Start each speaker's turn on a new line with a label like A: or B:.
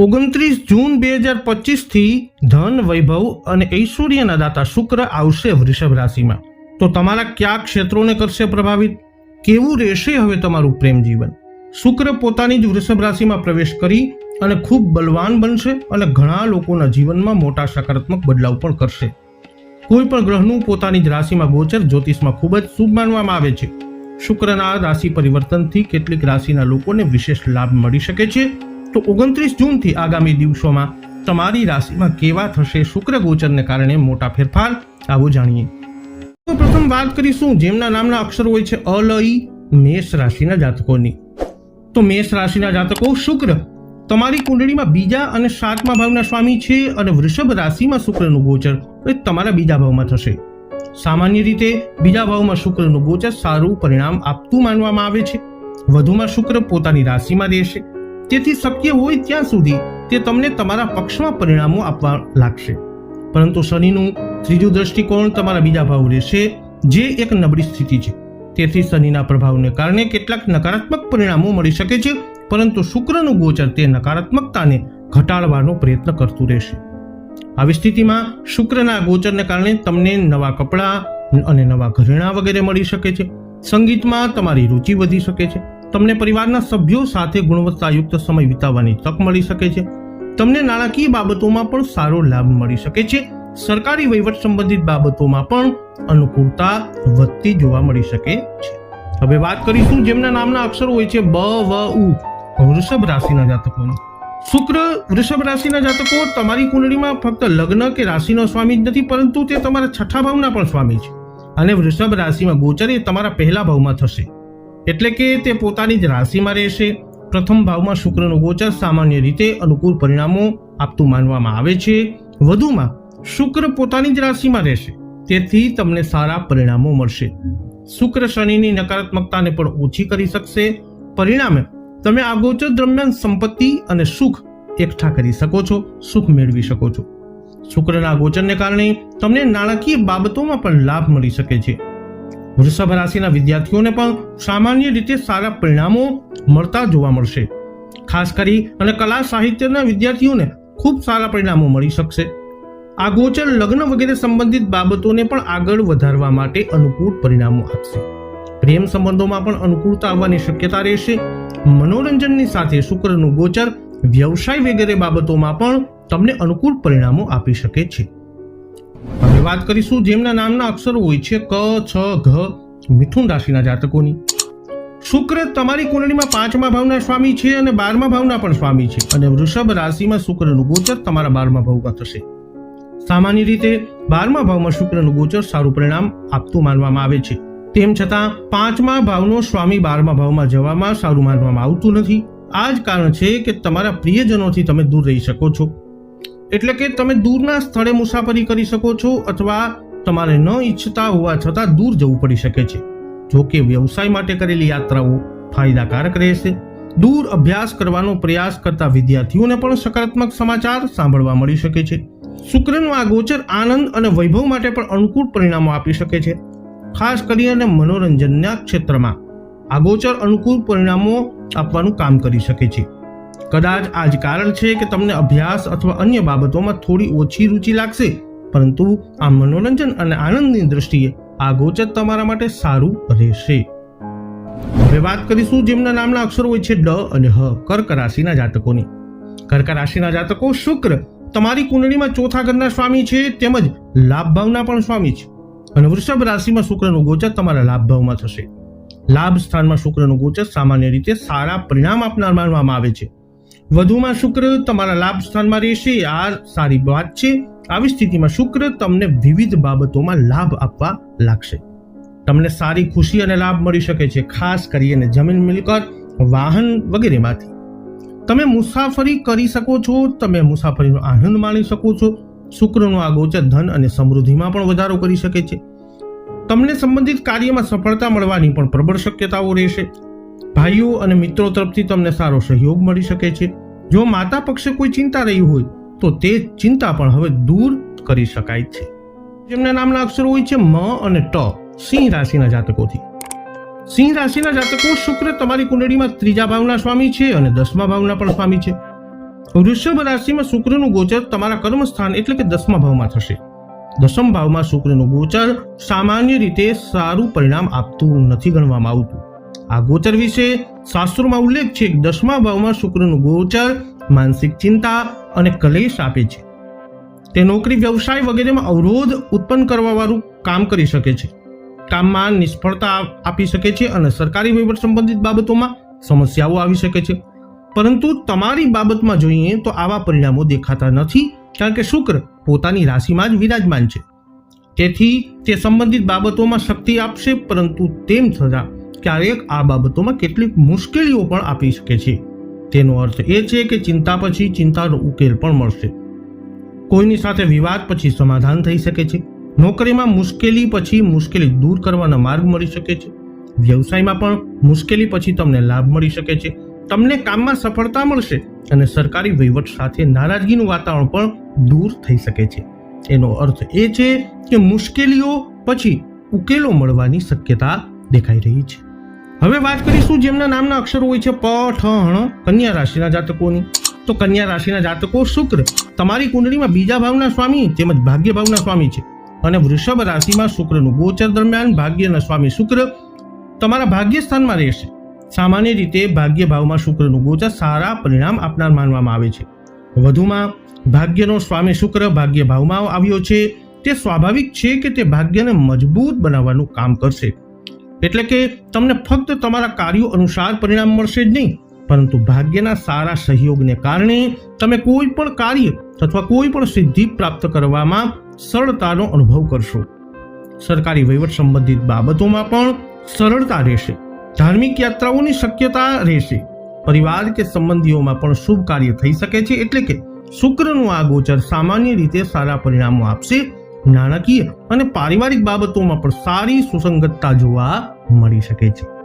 A: ઓગણત્રીસ જૂન બે હજાર પચીસથી ધન, વૈભવ અને ઐશ્વર્યના દાતા શુક્ર આવશે વૃષભ રાશિમાં. તો તમારા કયા ક્ષેત્રોને કરશે પ્રભાવિત? કેવું રહેશે હવે તમારું પ્રેમ જીવન? શુક્ર પોતાની જ વૃષભ રાશિમાં પ્રવેશ કરી અને ખૂબ બલવાન બનશે અને ઘણા લોકોના જીવનમાં મોટા સકારાત્મક બદલાવ પણ કરશે. કોઈ પણ ગ્રહનું પોતાની જ રાશિમાં ગોચર જ્યોતિષમાં ખૂબ જ શુભ માનવામાં આવે છે. શુક્રના રાશિ પરિવર્તનથી કેટલીક રાશિના લોકોને વિશેષ લાભ મળી શકે છે. તો ઓગણત્રીસ જૂનથી આગામી દિવસોમાં તમારી રાશિમાં કેવા થશે શુક્ર ગોચરને કારણે મોટા ફેરફાર? આવો જાણીએ. તો પ્રથમ વાત કરીશું, જેમના નામના અક્ષરો હોય છે અલઈ, મેષ રાશિના જાતકોની. તો મેષ રાશિના જાતકો શુક્ર. તમારી કુંડળીમાં બીજા અને સાતમા ભાવના સ્વામી છે અને વૃષભ રાશિમાં શુક્રનું ગોચર, એ તમારા બીજા ભાવમાં થશે. સામાન્ય રીતે બીજા ભાવમાં શુક્રનું ગોચર સારું પરિણામ આપતું માનવામાં આવે છે. વધુમાં શુક્ર પોતાની રાશિમાં રહેશે. તેથી શક્ય હોય ત્યાં સુધી તે તમને તમારા પક્ષમાં પરિણામો આપવા લાગશે. પરંતુ શનિનું ત્રીજું દ્રષ્ટિકોણ તમારા બીજા ભાવ રહેશે, જે એક નબળી સ્થિતિ છે. તેથી શનિના પ્રભાવને કારણે કેટલાક નકારાત્મક પરિણામો મળી શકે છે, પરંતુ શુક્રનું ગોચર તે નકારાત્મકતાને ઘટાડવાનો પ્રયત્ન કરતું રહેશે. આવી સ્થિતિમાં શુક્રના ગોચરને કારણે તમને નવા કપડાં અને નવા ઘરેણાં વગેરે મળી શકે છે. સંગીતમાં તમારી રુચિ વધી શકે છે. તમને પરિવારના સભ્યો સાથે ગુણવત્તાયુક્ત સમય વિતાવવાની તક મળી શકે છે. તમને નાણાકીય બાબતોમાં પણ સારો લાભ મળી શકે છે. સરકારી વહીવટ સંબંધિત બાબતોમાં પણ અનુકૂળતા વધતી જોવા મળી શકે છે. હવે વાત કરીશું જેમના નામના અક્ષરો હોય છે બ, વ, ઉ, વૃષભ રાશિના જાતકોની. શુક્ર વૃષભ રાશિના જાતકો તમારી કુંડળીમાં ફક્ત લગ્ન કે રાશિનો સ્વામી જ નથી, પરંતુ તે તમારા છઠ્ઠા ભાવના પણ સ્વામી છે. અને વૃષભ રાશિમાં ગોચર એ તમારા પહેલા ભાવમાં થશે. એટલે કે તે પોતાની જ રાશિમાં રહેશે. પ્રથમ ભાવમાં શુક્રનું ગોચર સામાન્ય રીતે અનુકૂળ પરિણામો આપતું માનવામાં આવે છે. વધુમાં, શુક્ર પોતાની જ રાશિમાં રહેશે. તેથી તમને સારા પરિણામો મળશે. શુક્ર શનિની નકારાત્મકતાને પણ ઓછી કરી શકશે. પરિણામે, તમે આ ગોચર દરમિયાન સંપત્તિ અને સુખ એકઠા કરી શકો છો, સુખ મેળવી શકો છો. શુક્રના ગોચરને કારણે તમને નાણાકીય બાબતોમાં પણ લાભ મળી શકે છે. વૃષભ રાશિના વિદ્યાર્થીઓને પણ સામાન્ય રીતે સારા પરિણામો મળતા જોવા મળશે. ખાસ કરી અને કલા સાહિત્યના વિદ્યાર્થીઓને ખૂબ સારા પરિણામો મળી શકશે. આ ગોચર લગ્ન વગેરે સંબંધિત બાબતોને પણ આગળ વધારવા માટે અનુકૂળ પરિણામો આપશે. પ્રેમ સંબંધોમાં પણ અનુકૂળતા આવવાની શક્યતા રહેશે. મનોરંજનની સાથે શુક્રનું ગોચર, વ્યવસાય વગેરે બાબતોમાં પણ તમને અનુકૂળ પરિણામો આપી શકે છે. વાત કરીશું જેમના નામના અક્ષરો હોય છે ક, છ, ઘ, મિથુન રાશિના જાતકોની. શુક્ર તમારી કુંડળીમાં પાંચમા ભાવના સ્વામી છે અને બારમા ભાવના પણ સ્વામી છે. અને વૃષભ રાશિમાં શુક્રનું ગોચર તમારા બારમા ભાવમાં થશે. સામાન્ય રીતે બારમા ભાવમાં શુક્રનું ગોચર સારું પરિણામ આપતું માનવામાં આવે છે. તેમ છતાં પાંચમા ભાવનો સ્વામી બારમા ભાવમાં જવામાં સારું માનવામાં આવતું નથી. આ જ કારણ છે કે તમારા પ્રિયજનોથી તમે દૂર રહી શકો છો. એટલે કે તમે દૂરના સ્થળે મુસાફરી કરી શકો છો અથવા તમારે ન ઈચ્છતા હોવા છતાં દૂર જવું પડી શકે છે. જો કે વ્યવસાય માટે કરેલી યાત્રાઓ ફાયદાકારક રહેશે. દૂર અભ્યાસ કરવાનો પ્રયાસ કરતા વિદ્યાર્થીઓને પણ સકારાત્મક સમાચાર સાંભળવા મળી શકે છે. શુક્રનું આ ગોચર આનંદ અને વૈભવ માટે પણ અનુકૂળ પરિણામો આપી શકે છે. ખાસ કરીને મનોરંજનના ક્ષેત્રમાં આ ગોચર અનુકૂળ પરિણામો આપવાનું કામ કરી શકે છે. કદાચ આ જ કારણ છે કે તમને અભ્યાસ અથવા અન્ય બાબતોમાં થોડી ઓછી રુચિ લાગશે, પરંતુ આ મનોરંજન અને આનંદની દ્રષ્ટિએ આ ગોચર તમારા માટે સારું રહેશે. હવે વાત કરીશું જેમના નામના અક્ષરો હોય છે ડ અને હ, કર્ક રાશિના જાતકોની. કર્ક રાશિના જાતકો શુક્ર, તમારી કુંડળીમાં ચોથા ઘરના સ્વામી છે, તેમજ લાભ ભાવના પણ સ્વામી છે. અને વૃષભ રાશિમાં શુક્રનું ગોચર તમારા લાભ ભાવમાં થશે. લાભ સ્થાનમાં શુક્રનું ગોચર સામાન્ય રીતે સારા પરિણામ આપનાર માનવામાં આવે છે. વધુમાં શુક્ર તમારા લાભ સ્થાનમાં રહેશે. આ સારી વાત છે. આવી સ્થિતિમાં શુક્ર તમને વિવિધ બાબતોમાં લાભ આપવા લાગશે. તમને સારી ખુશી અને લાભ મળી શકે છે. ખાસ કરીને જમીન મિલકત, વાહન વગેરેમાંથી. તમે મુસાફરી કરી શકો છો. તમે મુસાફરીનો આનંદ માણી શકો છો. શુક્રનો આ ગોચર ધન અને સમૃદ્ધિમાં પણ વધારો કરી શકે છે. તમને સંબંધિત કાર્યમાં સફળતા મળવાની પણ પ્રબળ શક્યતાઓ રહેશે. ભાઈઓ અને મિત્રો તરફથી તમને સારો સહયોગ મળી શકે છે. જો માતા પક્ષે કોઈ ચિંતા રહી હોય, તો તે ચિંતા પણ હવે દૂર કરી શકાય છે. જેમના નામના અક્ષરો હોય છે મ અને ટ, સિંહ રાશિના જાતકોથી. સિંહ રાશિના જાતકો શુક્ર તમારી કુંડળીમાં ત્રીજા ભાવના સ્વામી છે અને દસમા ભાવના પણ સ્વામી છે. વૃષભ રાશિમાં શુક્રનું ગોચર તમારા કર્મસ્થાન એટલે કે દસમા ભાવમાં થશે. દસમ ભાવમાં શુક્રનું ગોચર સામાન્ય રીતે સારું પરિણામ આપતું નથી ગણવામાં આવતું. આ ગોચર વિશે શાસ્ત્રોમાં ઉલ્લેખ છે કે દસમા ભાવમાં શુક્રનું ગોચર, માનસિક ચિંતા અને કલેશ આપે છે. તે નોકરી, વ્યવસાય વગેરેમાં અવરોધ ઉત્પન્ન કરવાવાળું કામ કરી શકે છે. કામમાં નિષ્ફળતા આપી શકે છે અને સરકારી વહીવટ સંબંધિત બાબતોમાં સમસ્યાઓ આવી શકે છે. પરંતુ તમારી બાબતમાં જોઈએ તો આવા પરિણામો દેખાતા નથી, કારણ કે શુક્ર પોતાની રાશિમાં જ વિરાજમાન છે. તેથી તે સંબંધિત બાબતોમાં શક્તિ આપશે, પરંતુ તેમ છતાં ક્યારેક આ બાબતોમાં કેટલીક મુશ્કેલીઓ પણ આપી શકે છે. તેનો અર્થ એ છે કે ચિંતા પછી ચિંતાનો ઉકેલ પણ મળશે. કોઈની સાથે વિવાદ પછી સમાધાન થઈ શકે છે. નોકરીમાં મુશ્કેલી પછી મુશ્કેલી દૂર કરવાના માર્ગ મળી શકે છે. વ્યવસાયમાં પણ મુશ્કેલી પછી તમને લાભ મળી શકે છે. તમને કામમાં સફળતા મળશે અને સરકારી વહીવટ સાથે નારાજગીનું વાતાવરણ પણ દૂર થઈ શકે છે. એનો અર્થ એ છે કે મુશ્કેલીઓ પછી ઉકેલો મળવાની શક્યતા દેખાઈ રહી છે. હવે વાત કરીશું જેમના નામના અક્ષરો હોય છે, પ, ઠ હણ કન્યા રાશિના જાતકોની. તો કન્યા રાશિના જાતકો શુક્ર. તમારી કુંડળીમાં બીજા ભાવના સ્વામી તેમજ ભાગ્ય ભાવના સ્વામી છે. અને વૃષભ રાશિમાં શુક્રનું ગોચર દરમિયાન ભાગ્યના સ્વામી શુક્ર તમારા ભાગ્ય સ્થાનમાં રહેશે. સામાન્ય રીતે ભાગ્ય ભાવમાં શુક્રનું ગોચર સારા પરિણામ આપનાર માનવામાં આવે છે. વધુમાં ભાગ્યનો સ્વામી શુક્ર ભાગ્ય ભાવમાં આવ્યો છે. તે સ્વાભાવિક છે કે તે ભાગ્યને મજબૂત બનાવવાનું કામ કરશે. એટલે કે તમને ફક્ત તમારા કાર્યો અનુસાર પરિણામ મળશે જ નહીં. પરંતુ ભાગ્યના સારા સહયોગને કારણે તમે કોઈ પણ કાર્ય અથવા કોઈ પણ સિદ્ધિ પ્રાપ્ત કરવામાં સરળતાનો અનુભવ કરશો. સરકારી વહીવટ સંબંધિત બાબતોમાં પણ સરળતા રહેશે. ધાર્મિક યાત્રાઓની શક્યતા રહેશે. પરિવાર કે સંબંધીઓમાં પણ શુભ કાર્ય થઈ શકે છે એટલે કે શુક્રનું આ ગોચર સામાન્ય રીતે સારા પરિણામો આપશે નાણાકીય અને પારિવારિક બાબતોમાં પણ સારી સુસંગતતા જોવા મળી શકે છે.